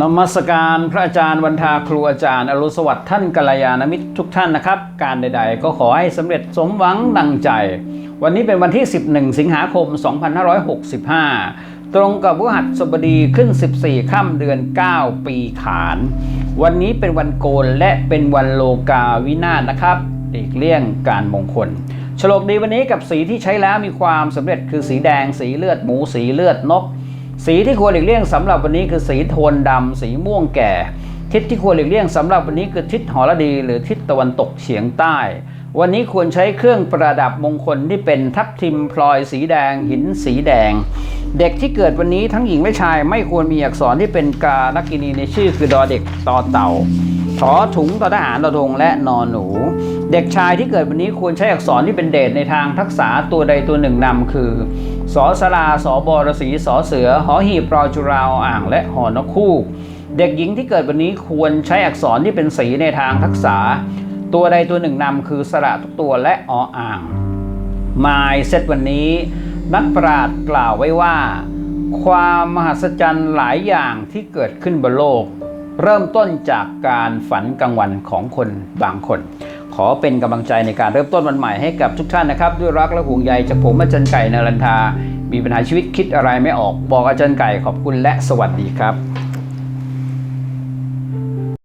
นมัสการพระอาจารย์วันทาครูอาจารย์ อรุสวัสดิ์ท่านกัลยาณมิตรทุกท่านนะครับ การใดๆ ก็ขอให้สำเร็จสมหวังดังใจ วันนี้เป็นวันที่ 11 สิงหาคม 2565 ตรงกับพฤหัสบดีขึ้น 14 ค่ำเดือน 9 ปีขาน วันนี้เป็นวันโกนและเป็นวันโลกาวินาศนะครับหลีกเลี่ยงการมงคลฉลกดีวันนี้กับสีที่ใช้แล้วมีความสำเร็จคือสีแดง สีเลือดหมู สีเลือดนก สีที่ควรหลีกเลี่ยงสำหรับวันนี้คือสีโทนดำสีม่วงแก่ ทิศที่ควรหลีกเลี่ยงสำหรับวันนี้คือทิศหรดี หรือทิศตะวันตกเฉียงใต้ วันนี้ควรใช้เครื่องประดับมงคลที่เป็นทับทิมพลอยสีแดง หินสีแดง เด็กที่เกิดวันนี้ทั้งหญิงและชายไม่ควรมีอักษรที่เป็นกาลกินีในชื่อคือดอเด็กตอเต่า ถอถุงตอทหารตอทงและนอนหนู เด็กชายที่เกิดวันนี้ควรใช้อักษรที่เป็นเดชในทางทักษะตัวใดตัวหนึ่งนำคือสอสลาสอบอรสีสอเสือ หอหีบรอจุราวอ่างและหอนกคู่ เด็กหญิงที่เกิดวันนี้ควรใช้อักษรที่เป็นสีในทางทักษะตัวใดตัวหนึ่งนำคือสระทุกตัวและออ่างมายเซตวันนี้ นักปราชญ์กล่าวไว้ว่า ความมหัศจรรย์หลายอย่างที่เกิดขึ้นบนโลก เริ่มต้นจากการฝันกลางวันของคนบางคน ขอเป็นกำลังใจในการเริ่มต้นวันใหม่ให้กับทุกท่านนะครับ ด้วยรักและห่วงใยจากผมอาจารย์ไก่นารันทา มีปัญหาชีวิตคิดอะไรไม่ออก บอกอาจารย์ไก่ขอบคุณและสวัสดีครับ